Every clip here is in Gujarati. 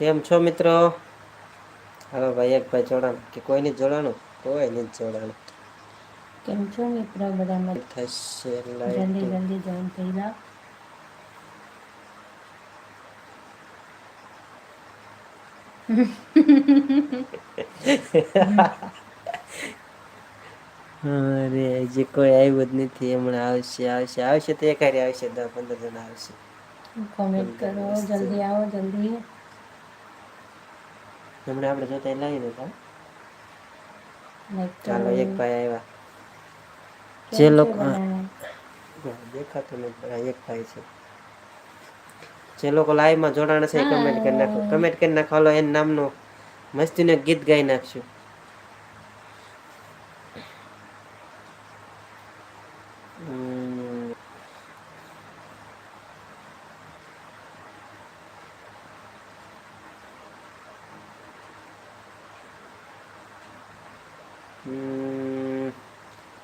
કેમ છો મિત્રો? હવે ભાઈ એક ભાઈ જોડાણ. કે કોઈ નહીં જોડાણું? કોઈ નહીં જોડાણું? કેમ છો મિત્રો? બધા થશે જલ્દી જલ્દી જોઈન થઈ જાઓ. અરે હજી કોઈ આવ્યું જ નથી. હમણાં આવશે આવશે. આવશે તો એક હારે આવશે દસ પંદર જણા આવશે. કોમેન્ટ કરો. જલ્દી આવો જલ્દી. હમણાં આપણે જોતા લાવી દેતા ચાલો. એક ભાઈ આવ્યા. જે લોકો? દેખાતું નથી એક ભાઈ છે. જે લોકો લાઈવમાં જોડાણ છે કમેન્ટ કરી નાખો. કમેન્ટ કરી નાખો એના નામનું મસ્તીને ગીત ગાઈ નાખશું.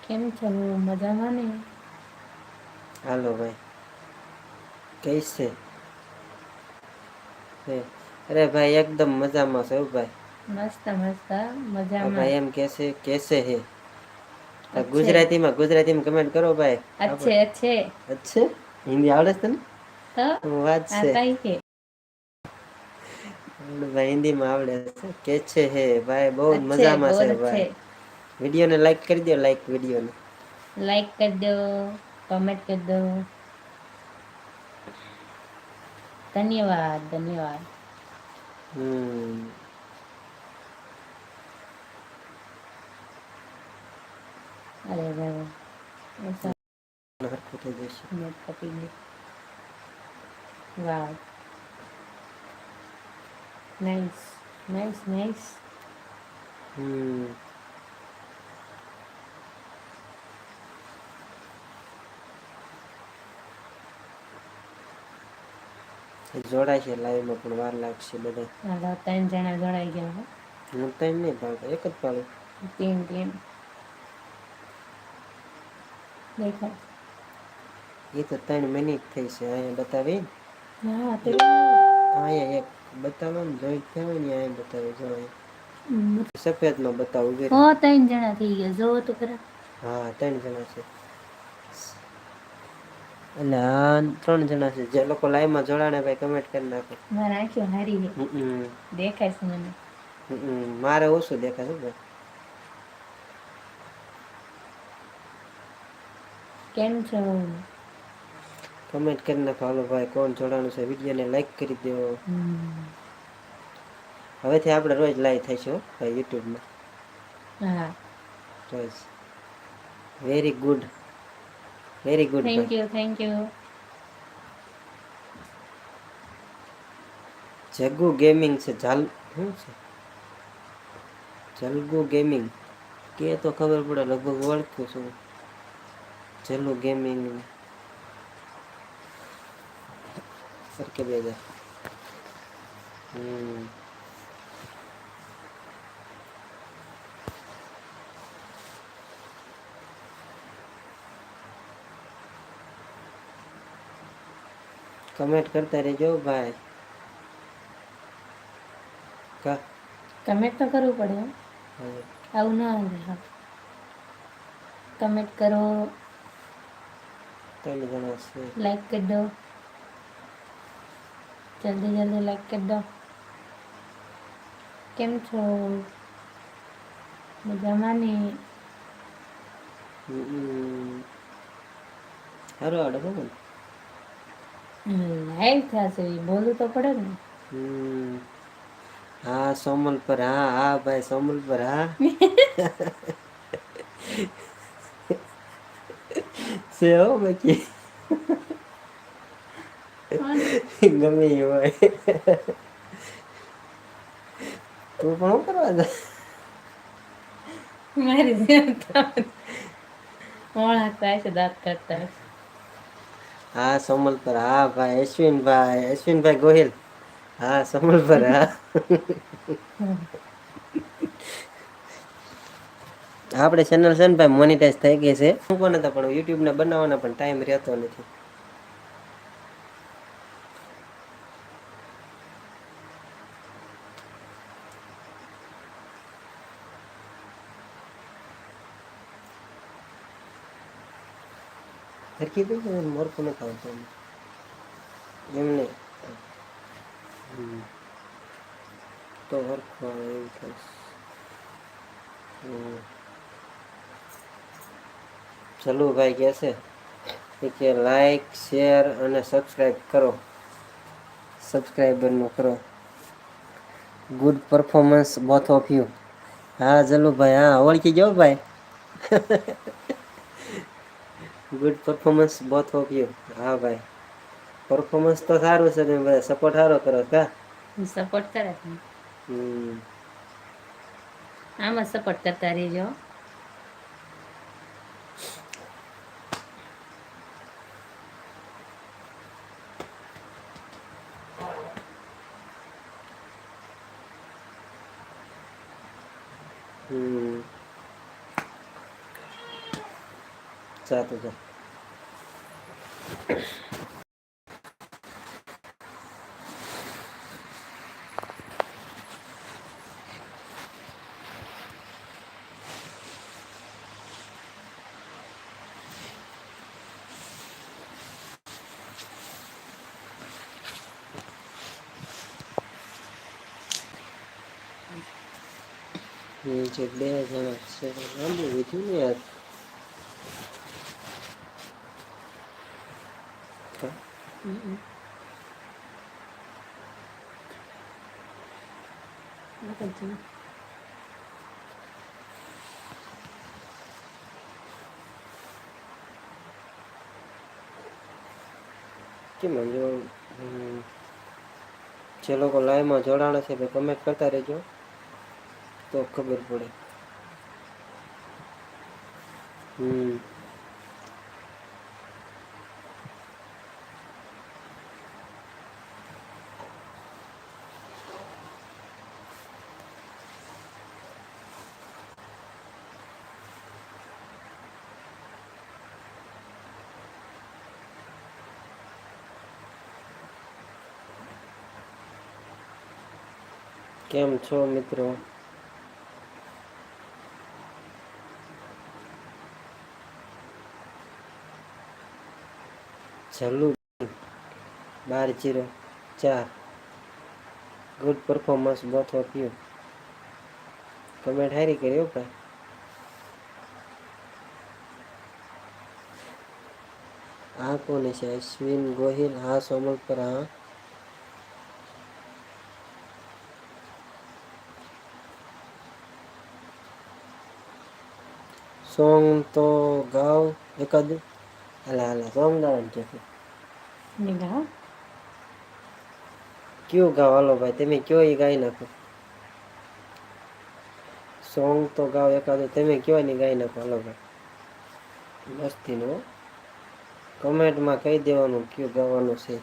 કેમ છો? મજામાં ને? હાલો ભાઈ. કઈ છે? અરે ભાઈ એકદમ મજામાં છે ભાઈ. મસ્ત મસ્ત. મજામાં. ભાઈ એમ કહેશે કેસે હે. ગુજરાતીમાં ગુજરાતીમાં કમેન્ટ કરો ભાઈ. અચ્છે અચ્છે. અચ્છે? હિન્દી આવડે છે તને? વાત છે? ભાઈ હિન્દીમાં આવડે છે. કે છે હે? ભાઈ બહુ મજામાં છે ભાઈ. વિડીયોને લાઈક કરી દો લાઈક વિડીયોને. લાઈક કરી દો કમેન્ટ કરી દો. ધન્યવાદ ધન્યવાદ. હમ. અરે ભાઈ વાહ નાઇસ નાઇસ નાઇસ હમ. જોડાય છે લાઈવમાં પણ વાર લાગશે બધા હાલો ત્રણ જણા જોડાઈ ગયા હું. ત્રણ નહીં પાડું એક જ પાડું તીન તીન દેખાય. એ તો ત્રણ મિનિટ થઈ છે અહીંયા બતાવી. હા તે અહીંયા એક બતાવો ને જોઈ થયો ને અહીંયા બતાવી જો સફેદમાં બતાવું ઓ ત્રણ જણા થઈ ગયા જો તો ખરા. હા ત્રણ જણા છે. એટલે આ ત્રણ જણા છે. જે લોકો લાઈવમાં જોડાણે ભાઈ કમેન્ટ કરી નાખો. મારા આંખો હારી છે. દેખાય છે મને. મારે ઓછું દેખાય છે ભાઈ. કેમ છો? કમેન્ટ કરી નાખો. હાલો ભાઈ કોણ જોડાણું છે? વિડીયોને લાઈક કરી દેવો. હવેથી આપણે રોજ લાઈવ થઈશું ભાઈ યુટ્યુબમાં હા. રોજ very good very good thank you thank you Jaggu gaming છે જાલ શું છે? જલગુ ગેમિંગ કે તો ખબર પડે લગભગ ઓળખું છું. જલુ ગેમિંગ સરખે બે હજાર હમ. કમેન્ટ કરતા રહેજો ભાઈ. કા? કમેન્ટ તો કરવું પડે. આવું ના આવે કમેન્ટ કરો. લાઈક કરી દો. જલ્દી જલ્દી લાઈક કરી દો. કેમ છો? મજામાં ને. હારું આવડે ને? લાઈવ થશે બોલવું તો પડે ને. હા સોમલ પર હા હા ભાઈ સોમલ પર હા. છે હો બાકી. ગમે એ હોય. તું પણ શું કરવા જા મારી જેમ ઓળખતા છે દાંત કાઢતા હા સોમલ પર હા ભાઈ અશ્વિનભાઈ અશ્વિનભાઈ ગોહિલ. હા સોમલ પર હા. આપણે ચેનલ છે ને ભાઈ મોનિટાઈઝ થઈ ગઈ છે. હું પણ હતા પણ યુટ્યુબને બનાવવાનો પણ ટાઈમ રહેતો નથી. હરકી કે ને મોરખું નથી આવતું એમને તો હરખો એવું. ચલો ભાઈ કહે છે? કે લાઈક શેર અને સબસ્ક્રાઈબ કરો. સબસ્ક્રાઈબરનું કરો. Good performance both of you હા જલુભાઈ હા ઓળખી જાઓ ભાઈ. Good performance both of you હા ભાઈ. પરફોર્મન્સ તો સારું છે તમે બધા સપોર્ટ સારો કરો કા સપોર્ટ કરે છે. આમાં સપોર્ટ કરતા રહેજો. હમ. સાચું જા નીચે બે જણા છે લાંબુ વીધું ને યાર. કેમ જો જે લોકો લાઈવમાં જોડાણ છે, તે કમેન્ટ કરતા રહેજો તો ખબર પડે. હમ. કેમ છો મિત્રો? ચાલુ બાર જીરો ચાર. Good performance both of you comment હારી કરી ભાઈ. આ કોને છે? અશ્વિન ગોહિલ, હા, સોમલ પર, હા. સોંગ તો ગાવ એકાદ. હાલા હાલા સોંગ ગાવાનું છે ને ગાઓ. કયું ગાવ હાલો ભાઈ તમે કયો એ ગાઈ નાખો સોંગ તો ગાવ એકાદું તમે કયો ને ગાઈ નાખો હાલો ભાઈ મસ્તીનું. કમેન્ટમાં કહી દેવાનું કયું ગાવાનું છે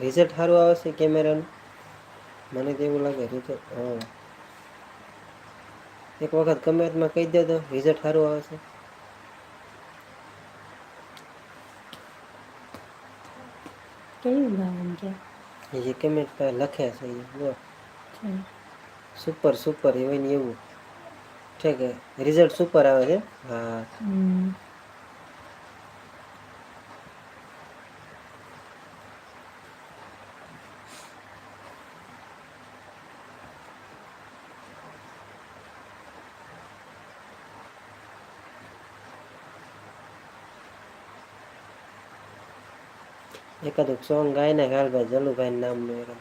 રિઝલ્ટ સારું આવશે કેમેરાનું મને તો એવું લાગે રિઝલ્ટ હા. એક વખત કમેન્ટમાં કહી દે તો રિઝલ્ટ સારું આવે છે. કેવું ગાવાનું કે? એ કમેન્ટ પર લખે છે જો. સુપર સુપર એ હોય ને એવું છે. કે રિઝલ્ટ સુપર આવે છે? હા. એકાદું સોંગ ગાય ને હાલ ભાઈ જલુભાઈ નામનું એકાદ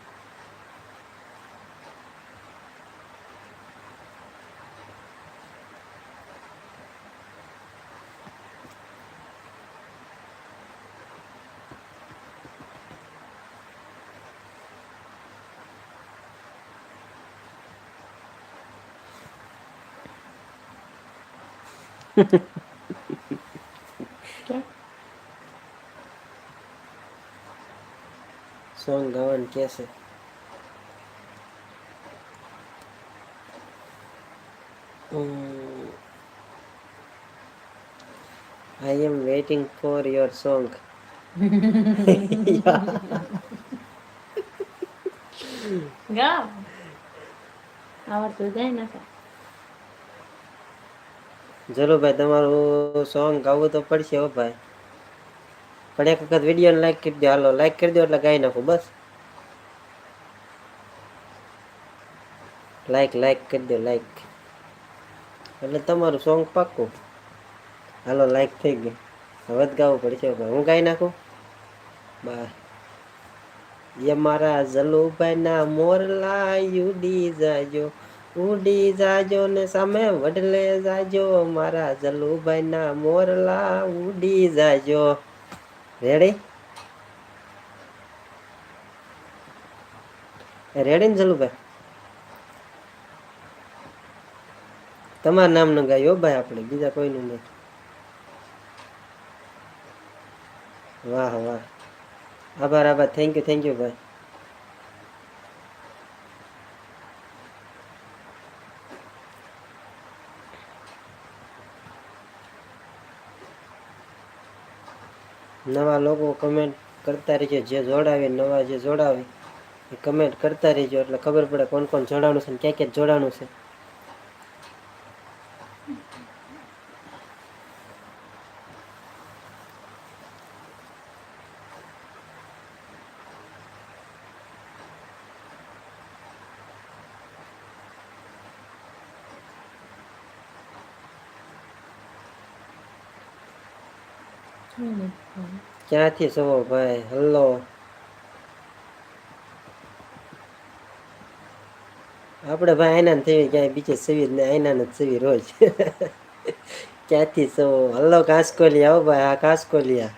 કે સોંગ ગાવાનું કે છે. I am waiting for your song ગાઓ આવડતું જાય ને ચલો ભાઈ તમારું સોંગ ગાવું તો પડશે હો ભાઈ. પણ એક વખત વિડીયોને લાઈક કરી દો હાલો લાઈક કરી દો એટલે ગાઈ નાખું, બસ. લાઈક લાઈક કરી દો લાઈક એટલે તમારું સોંગ પાક્કું. હાલો લાઈક થઈ ગયું. હવે જ ગાવું પડશે. હું ગાઈ નાખું? બા એ મારા જલુભાઈ ના મોરલા ઉડી જાજો ઉડી જાજો ને સામે વડલે જાજો. મારા જલુભાઈ ના મોરલા ઉડી જાજો. રેડી રેડી ને જલુભાઈ? તમારા નામનું ગાયો ભાઈ આપણે, બીજા કોઈનું નહીં. વાહ વાહ. આભાર આભાર. થેન્ક યુ થેન્ક યુ ભાઈ. નવા લોકો કમેન્ટ કરતા રહેજો. જે જોડાવે, નવા જે જોડાવે, એ કમેન્ટ કરતા રહેજો. એટલે ખબર પડે કોણ કોણ જોડાણું છે ને ક્યાં ક્યાં જોડાણું છે હમ. ક્યાંથી છો ભાઈ હલો આપણે ભાઈ આઈના થઈ ક્યાંય બીજે સવી ને આઈના જ સવી રોજ ક્યાંથી છો હલો કાસકોલિયા આવો ભાઈ આ કાસકોલિયા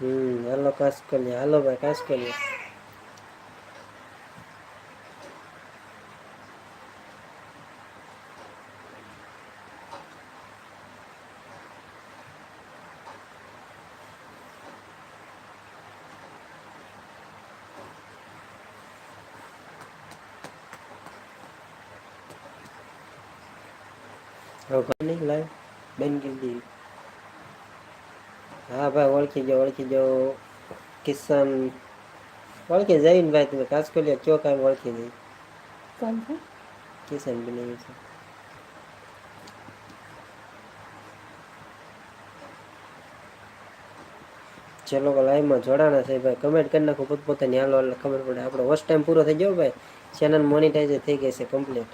હમ હલો કાસકોલિયા હલો ભાઈ કાસકોલિયા હવે કોણ નહીં લાવ બેન કીધી હા ભાઈ ઓળખી જાઓ ઓળખી જાઓ કિશન ઓળખી જઈને ભાઈ તમે કાસકોલિયા કયો કાંઈ ઓળખી જઈ કોણ છે? કિશન બનાવ્યું છે. જે લોકો લાઈવમાં જોડાણા છે ભાઈ. કમેન્ટ કરી નાખો પોતપોતાની હાલો ખબર પડે. આપણો ફર્સ્ટ ટાઈમ પૂરો થઈ ગયો ભાઈ. ચેનલ મોનિટાઈઝ થઈ ગઈ છે કમ્પ્લીટ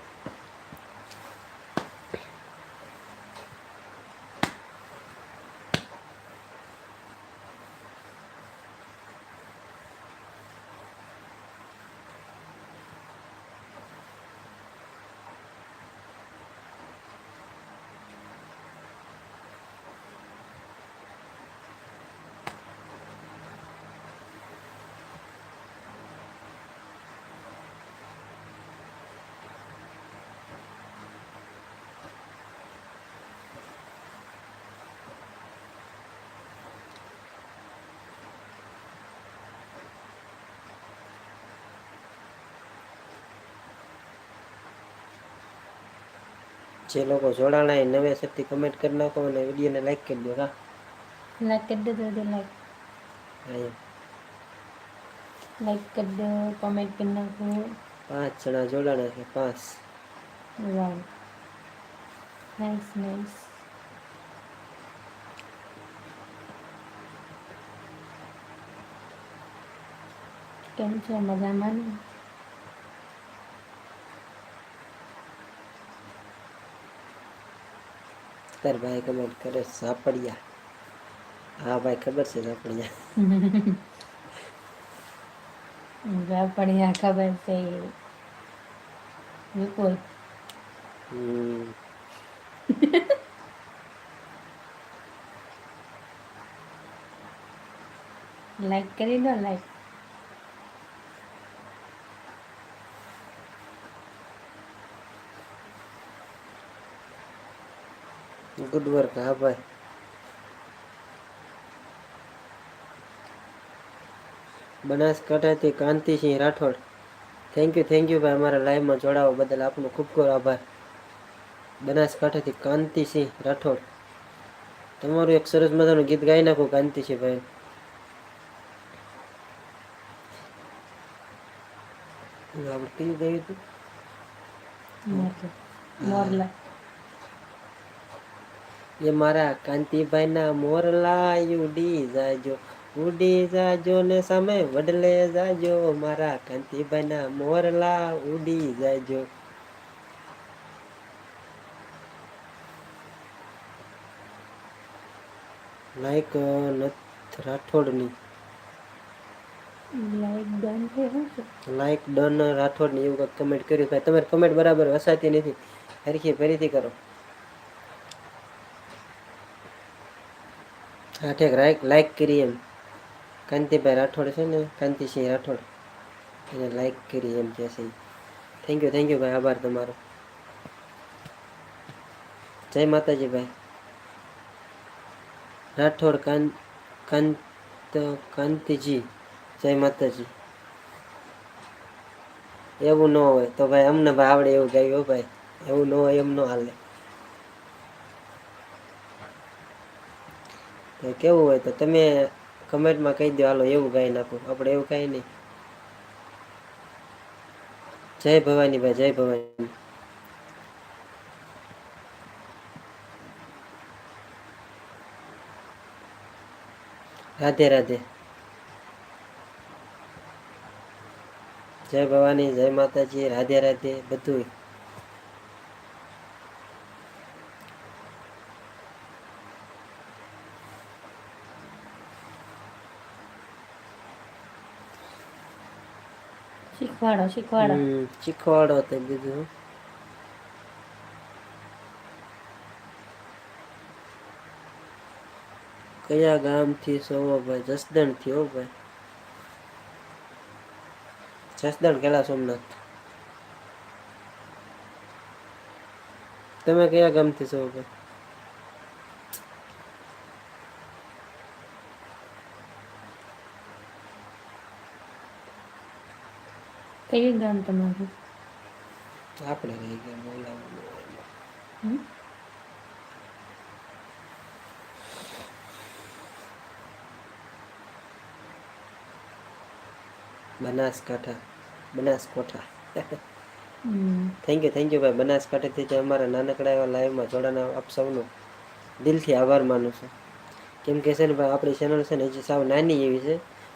જે લોકો જોડાણા એ નવેસરથી કમેન્ટ કરી નાખો અને વિડીયોને લાઈક કરી દો હા? લાઈક કરી દો તો લાઈક લાઈક કરી દો કોમેન્ટ કરી નાખો. પાંચ જણા જોડાણા છે પાંચ. વાવ નાઈસ નાઈસ કેમ છે? મજામાં ને? તાર ભાઈ કમેન્ટ કરે સાપડિયા હા ભાઈ ખબર છે સાપડિયા ઝાપડિયા ખબર છે વિપુલ હમ લાઈક કરી દો લાઈક ગુડ વર્ક હા ભાઈ બનાસકાંઠાથી Kantisinh Rathod. Thank you thank you ભાઈ અમારા લાઈવમાં જોડાવા બદલ આપનો ખૂબ ખૂબ આભાર. બનાસકાંઠાથી કાંતિસિંહ રાઠોડ. તમારું એક સરસ મજાનું ગીત ગાઈ નાખો કાંતિસિંહ ભાઈ. આપણે કયું ગયું હતું મોરલા એ મારા કાંતિભાઈના મોરલાય ઉડી જાજો ઉડી જાજો ને સામે વડલે જાજો. મારા કાંતિભાઈના મોરલા ઉડી જાજો. લાઈક નથ રાઠોડની. લાઈક ડન લાઈક ડન રાઠોડની એવું કંઈક કમેન્ટ કર્યું ભાઈ તમારી કમેન્ટ બરાબર વસાતી નથી. ફરીથી ફરીથી કરો. ઠીક લાઈક લાઈક કરી એમ. કાંતિભાઈ રાઠોડ છે ને, કાંતિસિંહ રાઠોડ. એને લાઈક કરી એમ કે છે. થેન્ક યુ થેન્ક યુ ભાઈ, આભાર તમારો. જય માતાજી ભાઈ. રાઠોડ કાંત કાંત કાંતિજી, જય માતાજી. એવું ન હોય તો ભાઈ, અમને ભાઈ આવડે એવું ગાયું ભાઈ. એવું ન હોય, એમ ન હાલે. તો કેવું હોય તો તમે કમેન્ટમાં કહી દો હાલો, એવું ગાઈ નાખો. આપણે એવું કાંઈ નહીં. જય ભવાની ભાઈ, જય ભવાની. રાધે રાધે. જય ભવાની, જય માતાજી, રાધે રાધે બધું શીખવાડો શીખવાડો. શીખવાડો તો બીજું. કયા ગામથી છો ભાઈ? જસદણથી હો ભાઈ. જસદણ કેલા સોમનાથ. તમે કયા ગામથી છો ભાઈ? કયું ગામ તમારું? આપણે રહી ગયા બોલાવું Banaskantha. Banaskantha. Thank you thank you ભાઈ. બનાસકાંઠાથી જે અમારા નાનકડા એવા લાઈવમાં જોડાના આપ સૌનો દિલથી આભાર માનું છું. કેમ કે છે ને ભાઈ આપણી ચેનલ છે ને હજી સાવ નાની એવી છે.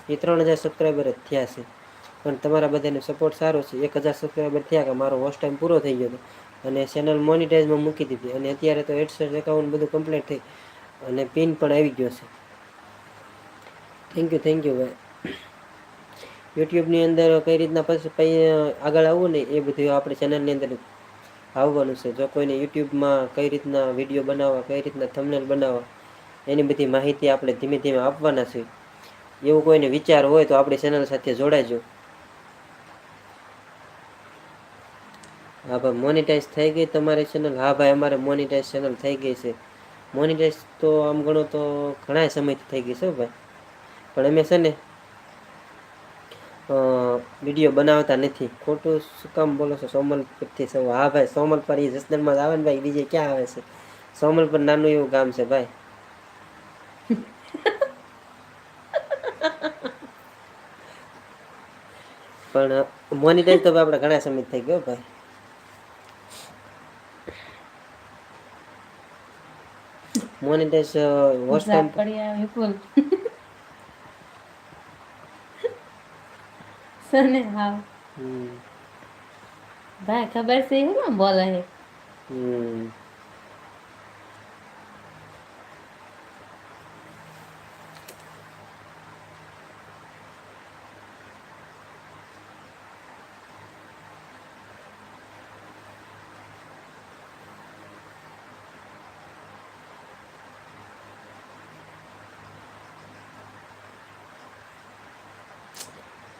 એ ત્રણ હજાર સબસ્ક્રાઈબર જ થયા છે. પણ તમારા બધાનો સપોર્ટ સારો છે. એક હજાર સબસ્ક્રાઈબર થયા કે મારો વોચ ટાઈમ પૂરો થઈ ગયો હતો. અને ચેનલ મોનિટાઈઝમાં મૂકી દીધી. અને અત્યારે તો એડસેટ એકાઉન્ટ બધું કમ્પ્લીટ થઈ અને પિન પણ આવી ગયો છે. થેન્ક યુ થેન્ક યુ ભાઈ. યુટ્યુબની અંદર કઈ રીતના પછી આગળ આવવું ને એ બધું આપણે ચેનલની અંદર આવવાનું છે. જો કોઈને યુટ્યુબમાં કઈ રીતના વીડિયો બનાવવા, કઈ રીતના થંબનેલ બનાવવા, એની બધી માહિતી આપણે ધીમે ધીમે આપવાના છે. એવું કોઈને વિચાર હોય તો આપણી ચેનલ સાથે જોડાજો હા ભાઈ મોનિટાઈઝ થઈ ગઈ તમારી ચેનલ હા ભાઈ અમારે મોનિટાઈઝ ચેનલ થઈ ગઈ છે. મોનિટાઈઝ તો આમ ગણો તો ઘણા સમયથી થઈ ગઈ છે ભાઈ. પણ અમે છે ને વીડિયો બનાવતા નથી. ખોટું શું કામ બોલો છો? સોમલપુરથી સૌ હા ભાઈ સોમલપુર એ જસદણમાં જ આવે ને ભાઈ બીજે ક્યાં આવે છે? સોમલપુર નાનું એવું ગામ છે ભાઈ. પણ મોનિટાઈઝ તો આપણે ઘણા સમય થઈ ગયો ભાઈ. Monetize watch time Zakadiya Vipul સને હા. ભાઈ ખબર છે હું બોલે? હે હમ.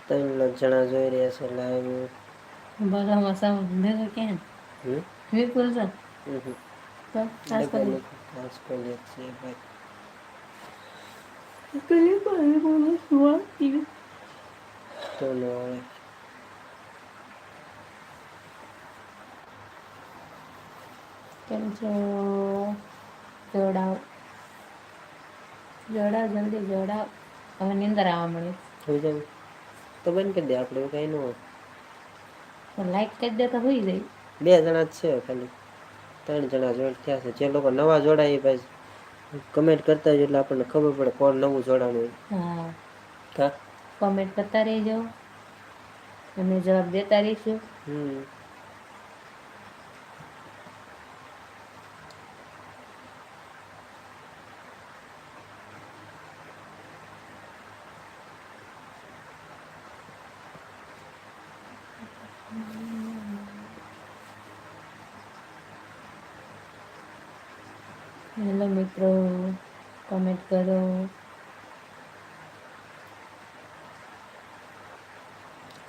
ત્રણ જણા જોઈ રહ્યા છે લાઈવ બોલામાં સમ ભેગો કેમ વિપુલ સર? તો ખાસ કરી છે ભાઈ. કરી પાણી બોલે સુવા ટીવી તો કેમ છો? જોડાવ જોડાવ જલ્દી જોડાવ હવે નિંદર આવવા મળી. થઈ જાય તો બંધ કરી દે આપણે એવું કાંઈ ન હોય. લાઈક કરી દે તો હોઈ જાય. બે જણા જ છે ખાલી. ત્રણ જણા જોડ થયા છે. જે લોકો નવા જોડાય એ ભાઈ કમેન્ટ કરતા હોય એટલે આપણને ખબર પડે કોણ નવું જોડાણું હોય. હા. હા. કમેન્ટ કરતા રહેજો. અને જવાબ દેતા રહીશું. હમ હેલો મિત્રો કોમેન્ટ કરો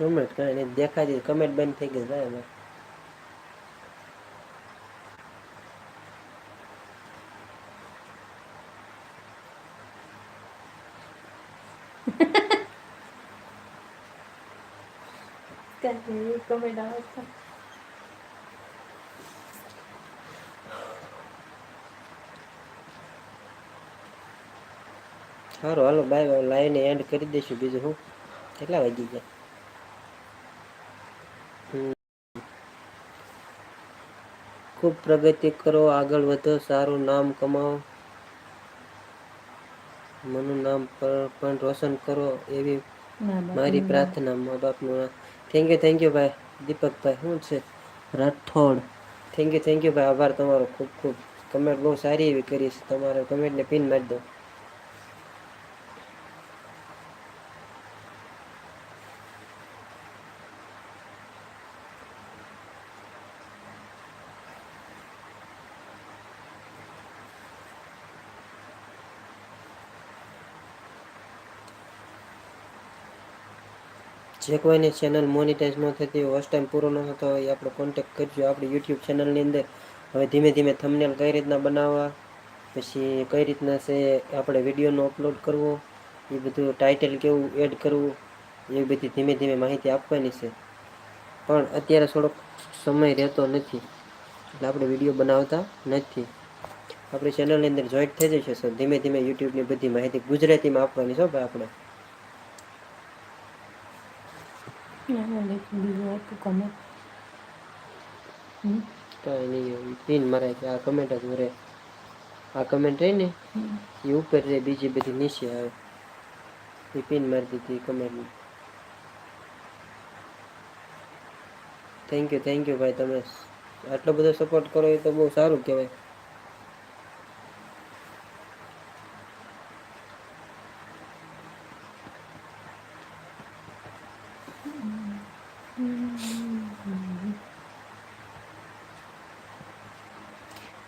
કમેન્ટ કાંઈ નહીં દેખાતી કમેન્ટ બંધ થઈ ગઈ જાય કમેન્ટ આવે છે. સારું હાલો બાય લાઈને એન્ડ કરી દઈશું બીજું હું કેટલા વાગી ગયા હમ. ખૂબ પ્રગતિ કરો આગળ વધો સારું નામ કમાવો મનું નામ પર- પણ રોશન કરો એવી મારી પ્રાર્થના મા બાપનું થેન્ક યુ થેન્ક યુ ભાઈ. દીપકભાઈ શું છે? Rathod. Thank you thank you ભાઈ. આભાર તમારો. ખૂબ ખૂબ. કમેન્ટ બહુ સારી એવી કરીશ તમારે કમેન્ટને પિન મારી દો. જે કોઈની ચેનલ મોનિટાઈઝ ન થતી હોય ટાઈમ પૂરો ન થતો હોય આપણે કોન્ટેક્ટ કરજો આપણી યુટ્યુબ ચેનલની અંદર. હવે ધીમે ધીમે થંબનેલ કઈ રીતના બનાવવા, પછી કઈ રીતના છે, આપણે વિડીયોનો અપલોડ કરવો, એ બધું ટાઇટલ કેવું એડ કરવું, એ બધી ધીમે ધીમે માહિતી આપવાની છે. પણ અત્યારે થોડોક સમય રહેતો નથી, એટલે આપણે વીડિયો બનાવતા નથી. આપણી ચેનલની અંદર જોઈન્ટ થઈ જશે સર ધીમે ધીમે યુટ્યુબની બધી માહિતી ગુજરાતીમાં આપવાની છે ભાઈ આપણે. ના, હું લખી બીજું આખું comment. હમ, કાંઈ નહીં પિન મરાય કે આ કમેન્ટ જ ઉરે આ કમેન્ટ રહી ને. એ ઉપર રહે બીજી બધી નીચે આવે એ પિન મારી દીધી comment thank you thank you ભાઈ તમે આટલો બધો સપોર્ટ કરો એ તો બહુ સારું કહેવાય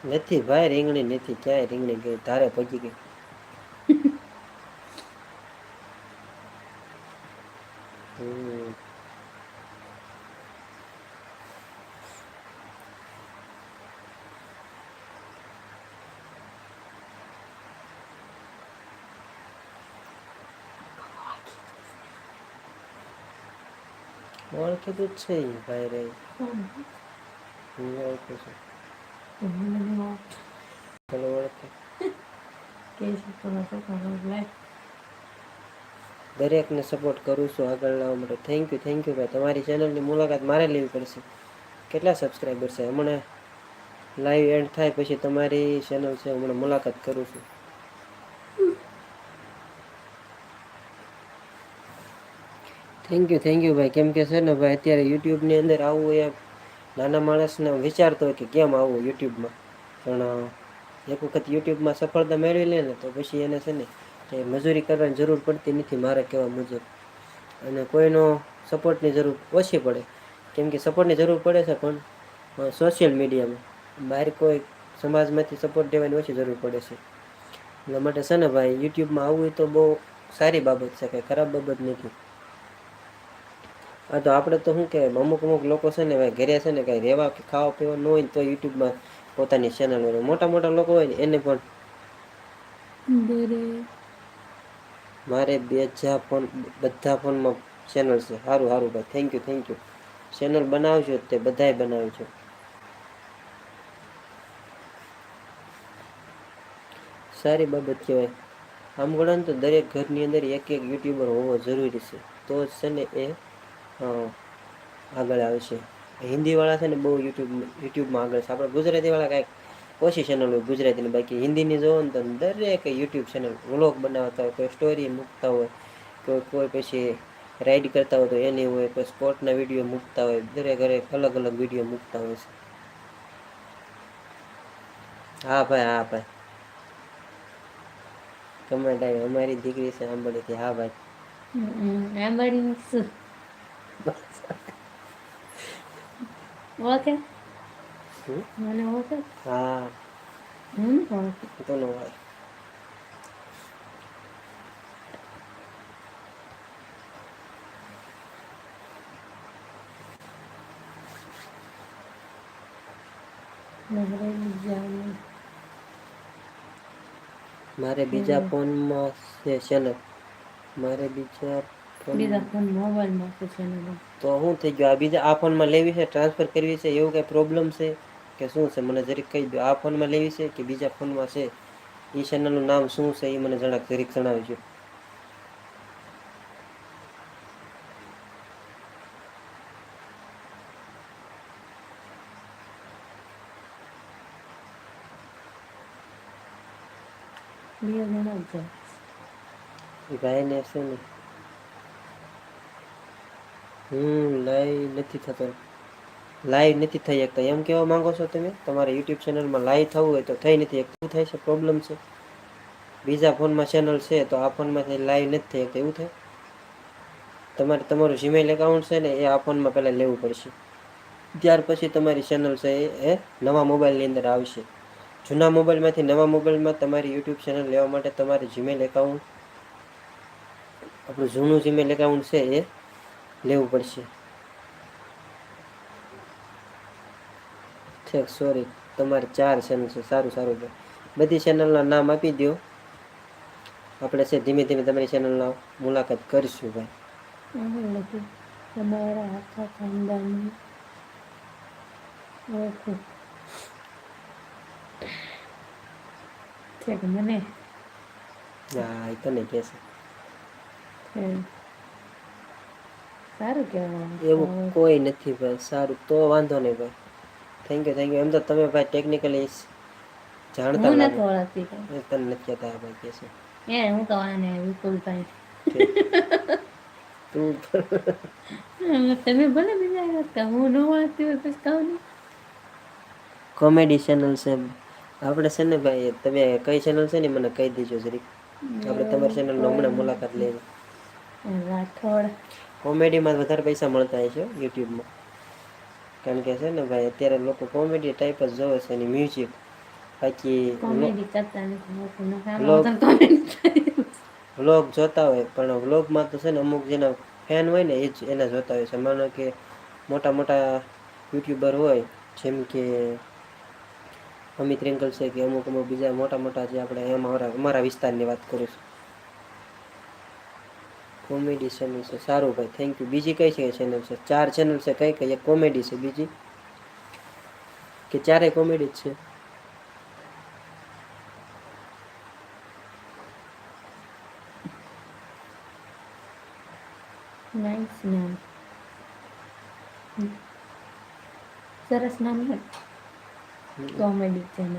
નથી ભાઈ રીંગણી નથી ક્યાંય રીંગણી ગઈ? ધારે પગી ગઈ. હમ. તો છે ભાઈ રે. ઓળખે ઓળખું છું. દરેકને સપોર્ટ કરું છું આગળ લાવવા માટે. થેન્ક યુ થેન્ક યુ ભાઈ. તમારી ચેનલની મુલાકાત મારે લેવી પડશે. કેટલા સબસ્ક્રાઈબર છે? હમણાં લાઈવ એન્ડ થાય પછી તમારી ચેનલ છે, હમણાં મુલાકાત કરું છું. થેન્ક યુ થેન્ક યુ ભાઈ. કેમ કે છે ને ભાઈ, અત્યારે યુટ્યુબની અંદર આવું એ નાના માણસને વિચારતો હોય કે કેમ આવવું યુટ્યુબમાં. પણ એક વખત યુટ્યુબમાં સફળતા મેળવી લે ને તો પછી એને છે ને એ મજૂરી કરવાની જરૂર પડતી નથી મારે કહેવા મુજબ. અને કોઈનો સપોર્ટની જરૂર ઓછી પડે. કેમ કે સપોર્ટની જરૂર પડે છે પણ સોશિયલ મીડિયામાં. બહાર કોઈ સમાજમાંથી સપોર્ટ દેવાની ઓછી જરૂર પડે છે. એટલા માટે છે ને ભાઈ, યુટ્યુબમાં આવવું તો બહુ સારી બાબત છે, કંઈ ખરાબ બાબત નથી. હા તો આપણે તો શું કે અમુક અમુક લોકો છે ને ઘરે છે ને કાંઈ રહેવા કે ખાવા પીવા ન હોય ને તો યુટ્યુબમાં પોતાની ચેનલ હોય. મોટા મોટા લોકો હોય ને એને પણ મારે બે હજાર ફોન બધા ફોનમાં ચેનલ છે. સારું સારું ભાઈ. Thank you thank you channel બનાવજો તે બધાય બનાવજો. સારી બાબત કહેવાય. આમ ગણાને તો દરેક ઘરની અંદર એક એક યુટ્યુબર હોવો જરૂરી છે. તો છે ને એ આગળ આવશે હિન્દીવાળા છે ને બહુ યુટ્યુબ યુટ્યુબમાં આગળ છે. આપણે ગુજરાતીવાળા કાંઈક ઓછી ચેનલ હોય ગુજરાતીની, બાકી હિન્દીની જોવો ને તો દરેક યુટ્યુબ ચેનલ વ્લોગ બનાવતા હોય, કોઈ સ્ટોરી મૂકતા હોય, કોઈ કોઈ પછી રાઈડ કરતા હોય તો એની હોય, કોઈ સ્પોર્ટના વીડિયો મૂકતા હોય દરેક દરેક અલગ અલગ વીડિયો મૂકતા હોય છે. હા ભાઈ હા ભાઈ. કમેન્ટ આવી, અમારી દીકરી છે સાંભળીથી હા ભાઈ. સાંભળી શું? હમ? મને ઓળખે હા હું ઓળખતી તો નો હોય મારે બીજા ફોનમાં છે ચેનલ મારે બીજા બીજા ફોન મોબાઈલમાં છે ચેનલ તો શું થઈ ગયું. આ બીજા આ ફોનમાં લેવી છે ટ્રાન્સફર કરવી છે એવું કઈ પ્રોબ્લેમ છે કે શું છે? મને જરીક કહી દો આ ફોનમાં લેવી છે કે બીજા ફોનમાં છે? એ ચેનલનું નામ શું છે? એ મને જરાક જરીક જણાવજો. બે જણા જ જાય એ ભાઈને છે ને. હમ લાઈવ નથી થતો. લાઈવ નથી થઈ શકતા. એમ કહેવા માંગો છો તમે? તમારા યુટ્યુબ ચેનલમાં લાઈવ થવું હોય તો થઈ નથી શકતું. થાય છે? પ્રોબ્લેમ છે? બીજા ફોનમાં ચેનલ છે તો આ ફોનમાંથી લાઈવ નથી થઈ શકતા. એવું થાય? તમારે તમારું જીમેલ એકાઉન્ટ છે ને, એ આ ફોનમાં પહેલાં લેવું પડશે. ત્યાર પછી તમારી ચેનલ છે એ નવા મોબાઈલની અંદર આવશે. જૂના મોબાઈલમાંથી નવા મોબાઈલમાં તમારી યુટ્યુબ ચેનલ લેવા માટે તમારે જીમેલ એકાઉન્ટ આપણું જૂનું જીમેલ એકાઉન્ટ છે એ લેવું પડશે. ઠીક સોરી તમારે ચાર ચેનલ છે. સારું સારું. છે બધી ચેનલના નામ આપી દો આપણે છે ધીમે ધીમે તમારી ચેનલના મુલાકાત કરીશું ભાઈ. તમારા આખા ખાનદાનની મને? હા એ તને કહેશે. સારું કહેવાય. એવું કોઈ નથી ભાઈ સારું. તો વાંધો નહીં ભાઈ. થેન્ક યુ થેન્ક યુ એમ તો તમે ભાઈ ટેકનિકલી જાણતા હું નથી ઓળખતી તને નથી કહેતા ભાઈ કહેશે એ હું તો આને વિપુલભાઈ તું તમે ભલે બીજા કરતા હું ન ઓળખતી હોય પછી કહું નહીં કોમેડી ચેનલ છે આપણે છે ને ભાઈ તમે કઈ ચેનલ છે ને મને કહી દેજો જરીક. આપણે તમારી ચેનલ હમણાં મુલાકાત લઈએ રાઠોડ. કોમેડીમાં વધારે પૈસા મળતા હોય છે યુટ્યુબમાં. કારણ કે છે ને ભાઈ અત્યારે લોકો કોમેડી ટાઈપ જ જોવે છે અને મ્યુઝિક બાકી વ્લોગ જોતા હોય પણ વ્લોગમાં તો છે ને અમુક જેના ફેન હોય ને એ જ એના જોતા હોય છે. માનો કે મોટા મોટા યુટ્યુબર હોય જેમ કે અમિત રેંકલ છે કે અમુક અમુક બીજા મોટા મોટા જે આપણે એમાં અમારા અમારા વિસ્તારની વાત કરું છું. કોમેડી ચેનલ છે. સારું ભાઈ થેન્ક યુ બીજી કઈ છે ચેનલ છે? ચાર ચેનલ છે કઈ કઈ એક કોમેડી છે બીજી. કે ચારેય કોમેડી જ છે? નાઇસ નામ સરસ નામ કોમેડી ચેનલ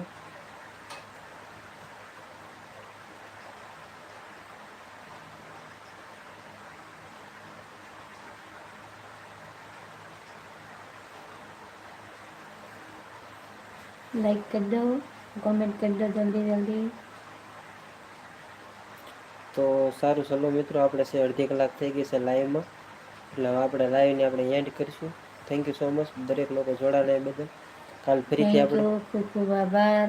લાઈક કરી દો કોમેન્ટ કરી દો જલ્દી જલ્દી તો સારું ચલો મિત્રો આપણે છે અડધી કલાક થઈ ગઈ છે લાઈવમાં એટલે હવે આપણે લાઈવને આપણે એન્ડ કરીશું. થેન્ક યુ સો મચ દરેક લોકો જોડાણા એ બદલ. કાલ ફરીથી થેન્ક આપણે યુ ખૂબ ખૂબ આભાર.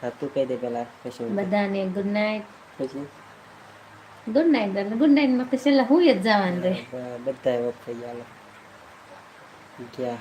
હા તું કહી દે પહેલા પછી હું કહું. બધાને ગુડ નાઇટ પછી? ગુડ નાઇટ એટલે ગુડ નાઇટમાં પછી છેલ્લા હું જ જવાનું રહે બધા ઓફ થઈ ગયા. હાલો. ગયા.